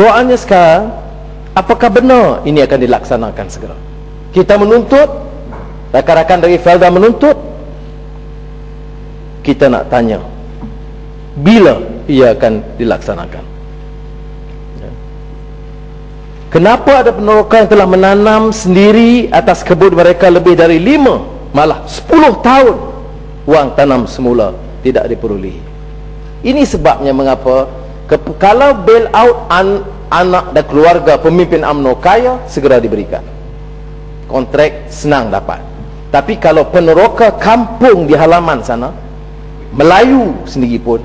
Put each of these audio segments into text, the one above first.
soalnya sekarang apakah benar ini akan dilaksanakan segera? Kita menuntut rakan-rakan dari Felda menuntut kita nak tanya bila ia akan dilaksanakan. Ya. kenapa ada peneroka yang telah menanam sendiri atas kebun mereka lebih dari lima malah sepuluh tahun wang tanam semula tidak diperolehi? Ini sebabnya mengapa kalau bail out an anak dan keluarga pemimpin UMNO kaya segera diberikan. Kontrak senang dapat. Tapi kalau peneroka kampung di halaman sana Melayu sendiri pun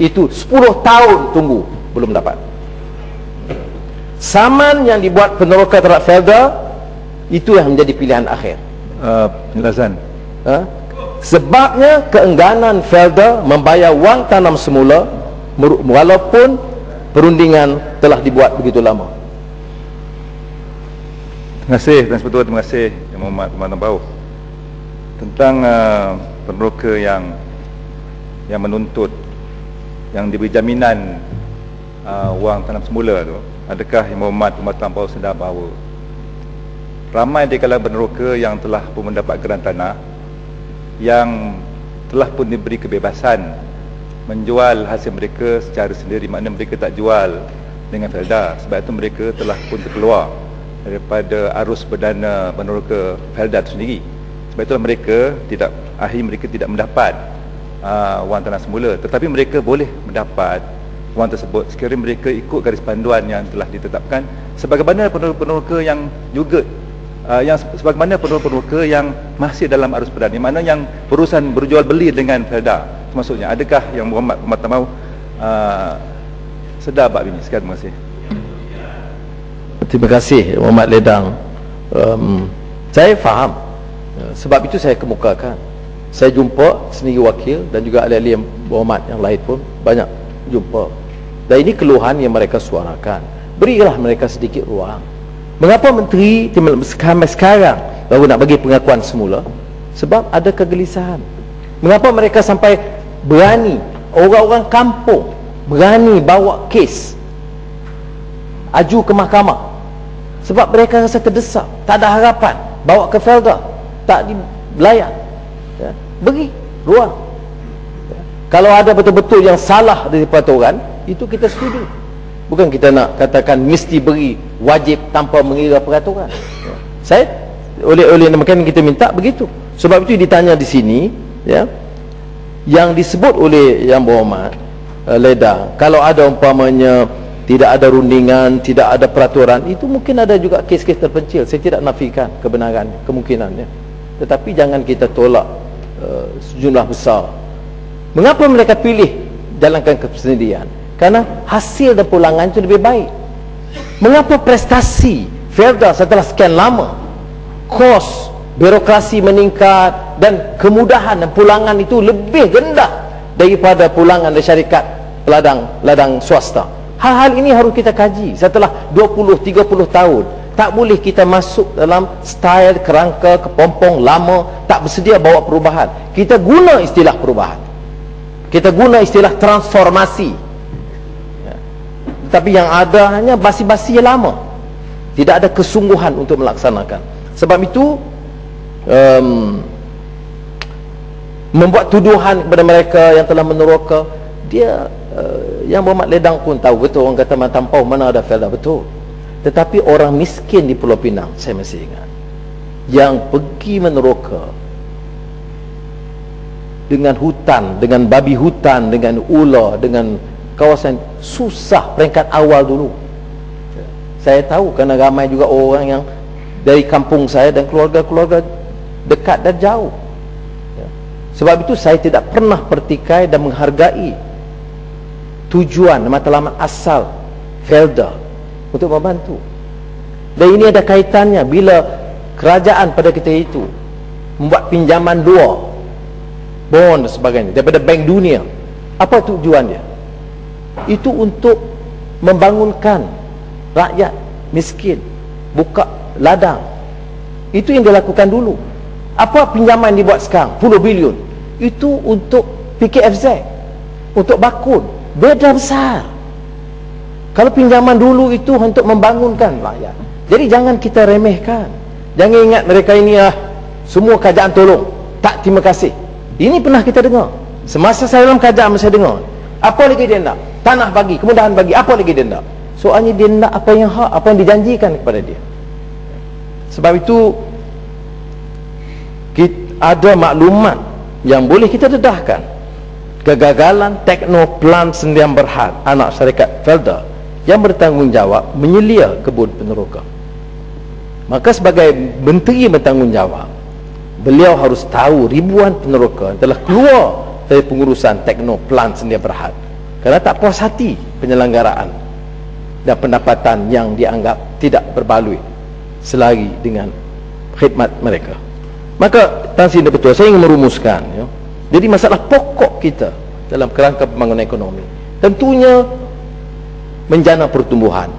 itu 10 tahun tunggu belum dapat. Saman yang dibuat peneroka terhadap Felda itu yang menjadi pilihan akhir. Uh, penjelasan. Uh, sebabnya keengganan Felda membayar wang tanam semula walaupun perundingan telah dibuat begitu lama. Terima kasih dan sebetul terima kasih Yang Muhammad Pemanah Bau tentang uh, peneroka yang yang menuntut yang diberi jaminan uh, wang tanam semula tu adakah Yang Muhammad Pemanah Bau sedar bahawa ramai di kalangan peneroka yang telah pun mendapat geran tanah yang telah pun diberi kebebasan menjual hasil mereka secara sendiri. Makna mereka tak jual dengan Felda sebab itu mereka telah pun terkeluar daripada arus berdana meneroka Felda itu sendiri. Sebab itulah mereka tidak akhir mereka tidak mendapat uh, wang tanah semula. Tetapi mereka boleh mendapat wang tersebut sekiranya mereka ikut garis panduan yang telah ditetapkan sebagaimana peneroka yang juga uh, yang sebagaimana peneroka yang masih dalam arus berdana mana yang berurusan berjual beli dengan Felda maksudnya adakah yang Muhammad Muhammad mau? Uh, sedar bab ini. Sekian terima kasih. Terima kasih Muhammad Ledang. Um, saya faham. Uh, sebab itu saya kemukakan. Saya jumpa sendiri wakil dan juga ahli-ahli Muhammad yang lain pun banyak jumpa. Dan ini keluhan yang mereka suarakan. Berilah mereka sedikit ruang. Mengapa menteri sampai sekarang baru nak bagi pengakuan semula? Sebab ada kegelisahan. Mengapa mereka sampai berani. Orang-orang kampung berani bawa kes. Aju ke mahkamah. Sebab mereka rasa terdesak. Tak ada harapan. Bawa ke Felda. Tak dilayan ya. beri ruang. Ya. kalau ada betul-betul yang salah dari peraturan itu kita setuju. Bukan kita nak katakan mesti beri wajib tanpa mengira peraturan. Ya. saya oleh oleh makanya kita minta begitu. Sebab itu ditanya di sini ya yang disebut oleh yang berhormat uh, Leda kalau ada umpamanya tidak ada rundingan tidak ada peraturan itu mungkin ada juga kes-kes terpencil. Saya tidak nafikan kebenaran kemungkinannya. Tetapi jangan kita tolak uh, sejumlah besar. Mengapa mereka pilih jalankan kesendirian karena hasil dan pulangan itu lebih baik. Mengapa prestasi Felda setelah sekian lama kos birokrasi meningkat dan kemudahan dan pulangan itu lebih rendah daripada pulangan dari syarikat ladang ladang swasta. Hal-hal ini harus kita kaji setelah 20-30 tahun. Tak boleh kita masuk dalam style kerangka kepompong lama tak bersedia bawa perubahan. Kita guna istilah perubahan. Kita guna istilah transformasi. Ya. tapi yang ada hanya basi-basi yang lama. Tidak ada kesungguhan untuk melaksanakan. Sebab itu um, membuat tuduhan kepada mereka yang telah meneroka dia uh, yang Muhammad Ledang pun tahu. Betul orang kata tampau mana ada felda betul. Tetapi orang miskin di Pulau Pinang saya masih ingat yang pergi meneroka dengan hutan dengan babi hutan dengan ular dengan kawasan susah peringkat awal dulu. Saya tahu kerana ramai juga orang yang dari kampung saya dan keluarga-keluarga dekat dan jauh. Sebab itu saya tidak pernah pertikai dan menghargai tujuan matlamat asal Felda untuk membantu. Dan ini ada kaitannya bila kerajaan pada kita itu membuat pinjaman dua bond dan sebagainya daripada bank dunia. Apa tujuan dia? Itu untuk membangunkan rakyat miskin buka ladang. Itu yang dilakukan dulu. Apa pinjaman dibuat sekarang? Puluh bilion itu untuk PKFZ untuk bakun. Beda besar. Kalau pinjaman dulu itu untuk membangunkan rakyat. Jadi jangan kita remehkan. Jangan ingat mereka ini ah semua kerajaan tolong. Tak terima kasih. Ini pernah kita dengar. Semasa saya dalam kerajaan saya dengar. Apa lagi dia nak? Tanah bagi kemudahan bagi. Apa lagi dia nak? Soalnya dia nak apa yang hak apa yang dijanjikan kepada dia. Sebab itu kita, ada maklumat yang boleh kita dedahkan kegagalan teknoplan sendian berhad anak syarikat Felda yang bertanggungjawab menyelia kebun peneroka. Maka sebagai menteri bertanggungjawab beliau harus tahu ribuan peneroka telah keluar dari pengurusan teknoplan sendian berhad. Kerana tak puas hati penyelenggaraan dan pendapatan yang dianggap tidak berbaloi selagi dengan khidmat mereka maka Tan Sri betul saya ingin merumuskan ya. jadi masalah pokok kita dalam kerangka pembangunan ekonomi tentunya menjana pertumbuhan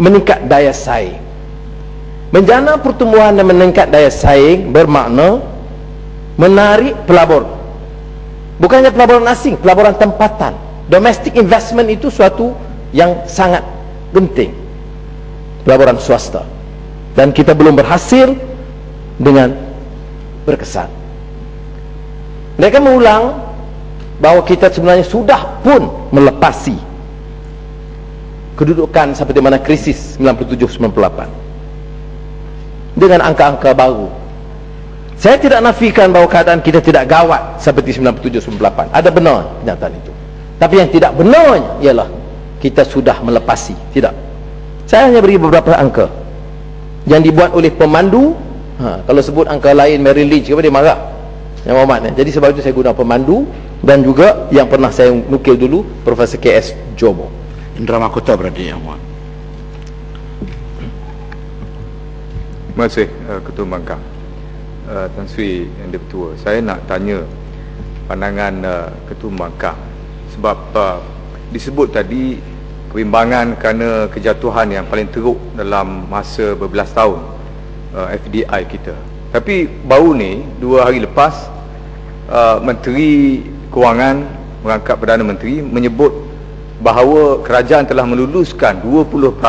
meningkat daya saing. Menjana pertumbuhan dan meningkat daya saing bermakna menarik pelabur. Bukannya pelaburan asing pelaburan tempatan. Domestic investment itu suatu yang sangat penting pelaburan swasta. Dan kita belum berhasil dengan berkesan. Mereka mengulang bahawa kita sebenarnya sudah pun melepasi kedudukan seperti mana krisis 97-98 dengan angka-angka baru. Saya tidak nafikan bahawa keadaan kita tidak gawat seperti 97-98 ada benar kenyataan itu. Tapi yang tidak benarnya ialah kita sudah melepasi. Tidak. Saya hanya beri beberapa angka yang dibuat oleh pemandu ha, kalau sebut angka lain Mary Lynch dia marah. Yang Muhammad ni. jadi sebab itu saya guna pemandu dan juga yang pernah saya nukil dulu Profesor KS Jomo. Indra Mahkota berada yang Muhammad. Terima kasih uh, Ketua Bangkang uh, Tan Sri yang Ketua. Saya nak tanya pandangan uh, Ketua Bangkang sebab uh, disebut tadi kebimbangan kerana kejatuhan yang paling teruk dalam masa berbelas tahun uh, FDI kita tapi baru ni dua hari lepas uh, Menteri Kewangan Merangkap Perdana Menteri menyebut bahawa kerajaan telah meluluskan 20%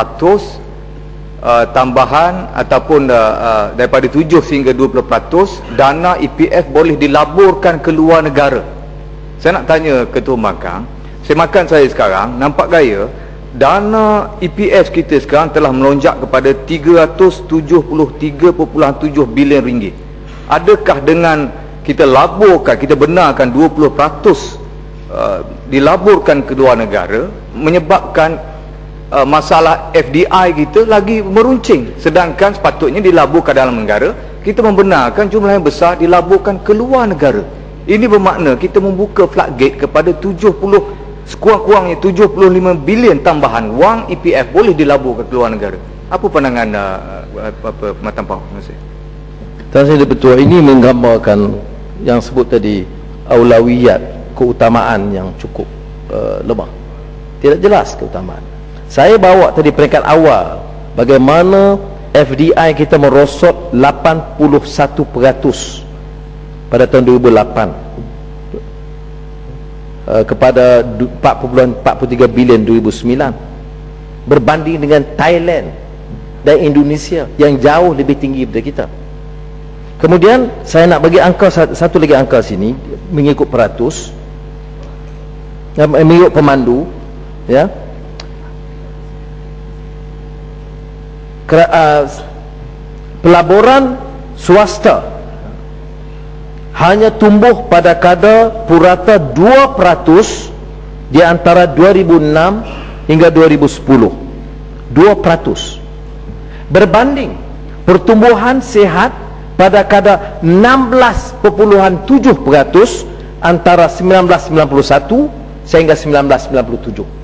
uh, tambahan ataupun uh, uh, daripada 7 sehingga 20% dana EPF boleh dilaburkan ke luar negara. Saya nak tanya Ketua Makang, saya makan saya sekarang nampak gaya dana EPF kita sekarang telah melonjak kepada 373.7 bilion ringgit. Adakah dengan kita laburkan kita benarkan 20% uh, dilaburkan ke luar negara menyebabkan uh, masalah FDI kita lagi meruncing? Sedangkan sepatutnya dilaburkan dalam negara kita membenarkan jumlah yang besar dilaburkan ke luar negara. Ini bermakna kita membuka floodgate kepada 70 sekurang-kurangnya 75 bilion tambahan wang EPF boleh dilabur ke luar negara. Apa pandangan uh, apa Matan Pau? Terima kasih Betul. Ini menggambarkan yang sebut tadi aulawiyat, keutamaan yang cukup uh, lemah. Tidak jelas keutamaan. Saya bawa tadi peringkat awal bagaimana FDI kita merosot 81% pada tahun 2008 Uh, kepada 4.43 bilion 2009 berbanding dengan Thailand dan Indonesia yang jauh lebih tinggi daripada kita. Kemudian saya nak bagi angka satu lagi angka sini mengikut peratus eh, mengikut pemandu ya. Uh, pelaburan swasta hanya tumbuh pada kadar purata 2% di antara 2006 hingga 2010 2% berbanding pertumbuhan sehat pada kadar 16.7% antara 1991 sehingga 1997